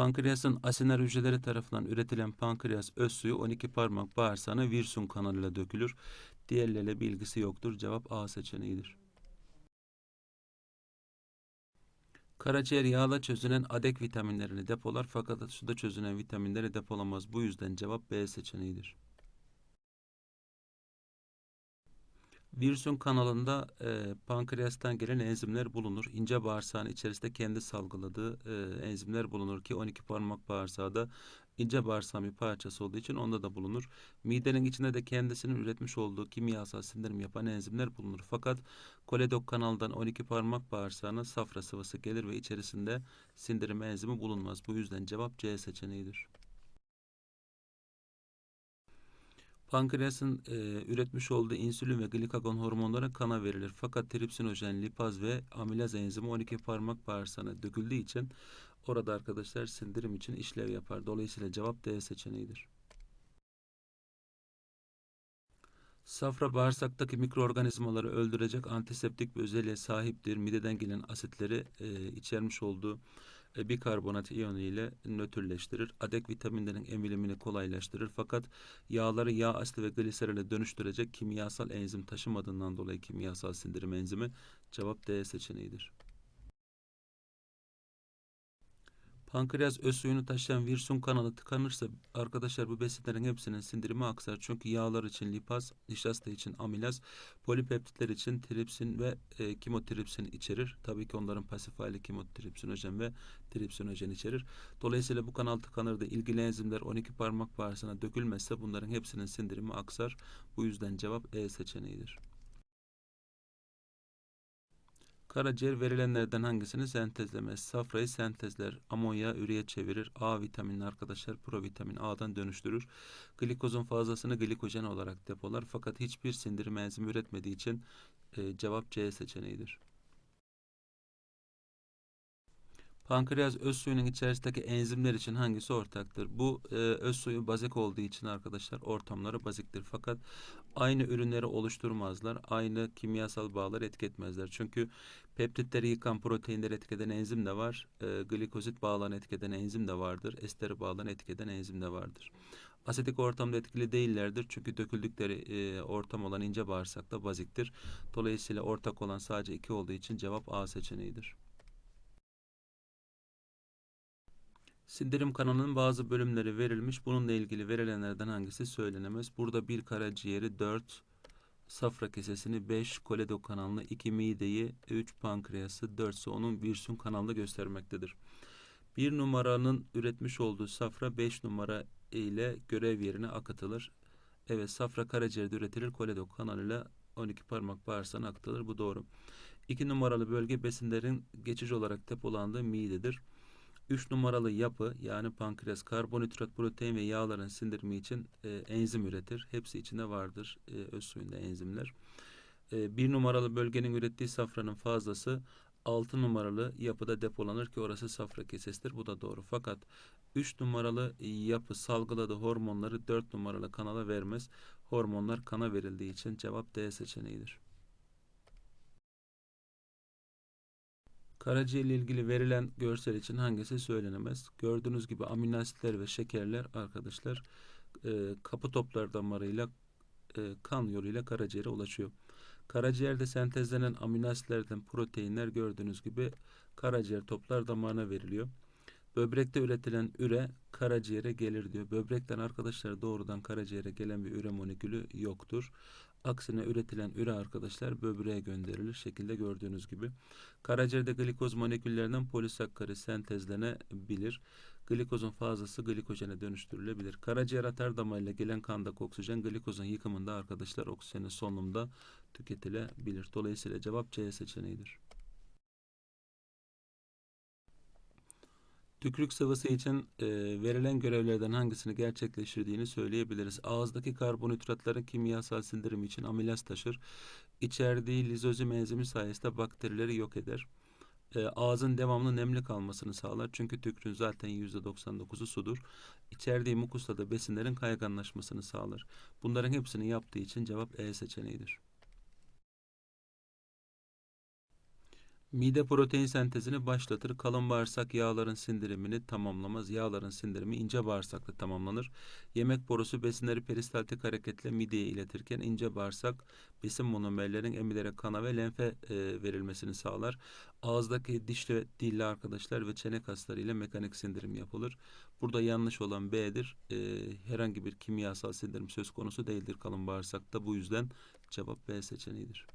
Pankreasın asiner hücreleri tarafından üretilen pankreas öz suyu 12 parmak bağırsağına Wirsung kanalıyla dökülür. Diğerleriyle bir ilgisi yoktur. Cevap A seçeneğidir. Karaciğer yağla çözünen adek vitaminlerini depolar fakat suda çözünen vitaminleri depolamaz. Bu yüzden cevap B seçeneğidir. Virüsün kanalında e, pankreastan gelen enzimler bulunur. İnce bağırsağın içerisinde kendi salgıladığı e, enzimler bulunur ki 12 parmak bağırsağı da ince bağırsağın bir parçası olduğu için onda da bulunur. Midenin içinde de kendisinin üretmiş olduğu kimyasal sindirim yapan enzimler bulunur. Fakat koledok kanaldan 12 parmak bağırsağına safra sıvısı gelir ve içerisinde sindirim enzimi bulunmaz. Bu yüzden cevap C seçeneğidir. Pankreasın e, üretmiş olduğu insülin ve glikagon hormonları kana verilir. Fakat tripsinojen, lipaz ve amilaz enzimi 12 parmak bağırsağına döküldüğü için orada arkadaşlar sindirim için işlev yapar. Dolayısıyla cevap D seçeneğidir. Safra bağırsaktaki mikroorganizmaları öldürecek antiseptik bir özelliğe sahiptir. Mideden gelen asitleri e, içermiş olduğu e, bikarbonat iyonu ile nötrleştirir. Adek vitaminlerin emilimini kolaylaştırır. Fakat yağları yağ asidi ve gliserole dönüştürecek kimyasal enzim taşımadığından dolayı kimyasal sindirim enzimi cevap D seçeneğidir. Pankreas öz suyunu taşıyan Wirsung kanalı tıkanırsa arkadaşlar bu besinlerin hepsinin sindirimi aksar. Çünkü yağlar için lipaz, nişasta için amilaz, polipeptitler için tripsin ve e, kimotripsin içerir. Tabii ki onların pasif hali kimotripsinojen ve tripsinojen içerir. Dolayısıyla bu kanal tıkanır da ilgili enzimler 12 parmak bağırsağına dökülmezse bunların hepsinin sindirimi aksar. Bu yüzden cevap E seçeneğidir. Karaciğer verilenlerden hangisini sentezlemez? Safrayı sentezler. Amonya üreye çevirir. A vitamini arkadaşlar provitamin A'dan dönüştürür. Glikozun fazlasını glikojen olarak depolar. Fakat hiçbir sindirim enzimi üretmediği için e, cevap C seçeneğidir. Pankreas öz suyunun içerisindeki enzimler için hangisi ortaktır? Bu e, öz suyu bazik olduğu için arkadaşlar ortamları baziktir. Fakat aynı ürünleri oluşturmazlar. Aynı kimyasal bağlar etki etmezler. Çünkü peptitleri yıkan proteinleri etkeden enzim de var. E, glikozit bağlarını etkeden enzim de vardır. Esteri bağlarını etkeden enzim de vardır. Asetik ortamda etkili değillerdir. Çünkü döküldükleri e, ortam olan ince bağırsakta baziktir. Dolayısıyla ortak olan sadece iki olduğu için cevap A seçeneğidir. Sindirim kanalının bazı bölümleri verilmiş. Bununla ilgili verilenlerden hangisi söylenemez? Burada bir karaciğeri 4, safra kesesini 5, koledok kanalını 2, mideyi 3, pankreası 4 ise onun Wirsung kanalını göstermektedir. Bir numaranın üretmiş olduğu safra 5 numara ile görev yerine akıtılır. Evet safra karaciğerde üretilir. Koledok kanalıyla 12 parmak bağırsağına akıtılır. Bu doğru. 2 numaralı bölge besinlerin geçici olarak depolandığı midedir. 3 numaralı yapı yani pankreas karbonhidrat, protein ve yağların sindirimi için e, enzim üretir. Hepsi içinde vardır e, öz suyunda enzimler. E, 1 numaralı bölgenin ürettiği safranın fazlası 6 numaralı yapıda depolanır ki orası safra kesesidir. Bu da doğru. Fakat 3 numaralı yapı salgıladığı hormonları 4 numaralı kanala vermez. Hormonlar kana verildiği için cevap D seçeneğidir. Karaciğer ile ilgili verilen görsel için hangisi söylenemez? Gördüğünüz gibi amino asitler ve şekerler arkadaşlar e, kapı toplar damarıyla e, kan yoluyla karaciğere ulaşıyor. Karaciğerde sentezlenen amino asitlerden proteinler gördüğünüz gibi karaciğer toplar damarına veriliyor. Böbrekte üretilen üre karaciğere gelir diyor. Böbrekten arkadaşlar doğrudan karaciğere gelen bir üre molekülü yoktur. Aksine üretilen üre arkadaşlar böbreğe gönderilir şekilde gördüğünüz gibi. Karaciğerde glikoz moleküllerinden polisakkarit sentezlenebilir. Glikozun fazlası glikojene dönüştürülebilir. Karaciğer atar damarıyla gelen kandaki oksijen glikozun yıkımında arkadaşlar oksijenin solunumda tüketilebilir. Dolayısıyla cevap C seçeneğidir. Tükürük sıvısı için e, verilen görevlerden hangisini gerçekleştirdiğini söyleyebiliriz. Ağızdaki karbonhidratların kimyasal sindirimi için amilaz taşır. İçerdiği lizozim enzimi sayesinde bakterileri yok eder. E, ağzın devamlı nemli kalmasını sağlar. Çünkü tükürüğün zaten %99'u sudur. İçerdiği mukusla da besinlerin kayganlaşmasını sağlar. Bunların hepsini yaptığı için cevap E seçeneğidir. Mide protein sentezini başlatır. Kalın bağırsak yağların sindirimini tamamlamaz. Yağların sindirimi ince bağırsakta tamamlanır. Yemek borusu besinleri peristaltik hareketle mideye iletirken ince bağırsak besin monomerlerin emilerek kana ve lenfe e, verilmesini sağlar. Ağızdaki diş ve dilli arkadaşlar ve çene kasları ile mekanik sindirim yapılır. Burada yanlış olan B'dir. E, herhangi bir kimyasal sindirim söz konusu değildir kalın bağırsakta. Bu yüzden cevap B seçeneğidir.